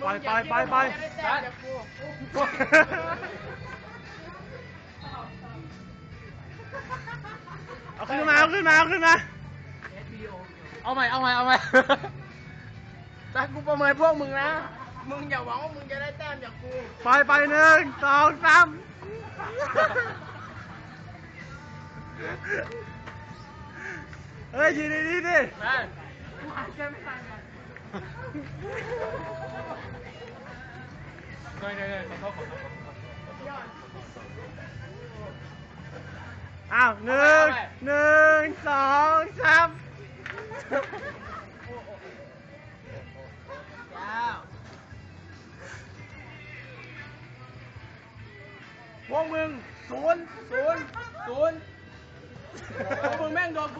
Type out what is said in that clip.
ไปไปไปไปมึงอย่าคิดว่ามึงจะได้แต้มจากกูเอาขึ้นมาเอาขึ้นมาเอาขึ้นมาเอาใหม่เอาใหม่เอาใหม่แต่กูประเมินพวกมึงนะ มึงอย่าหวังว่ามึงจะได้แต้มจากกู ไปไปหนึ่งสองสามเฮ้ยยืนดีๆดิ ได้อ้าวหนึ่งหนึ่งสองสามพวกมึงศูนย์ศูนย์ศูนย์พวกมึงแม่งโดนกู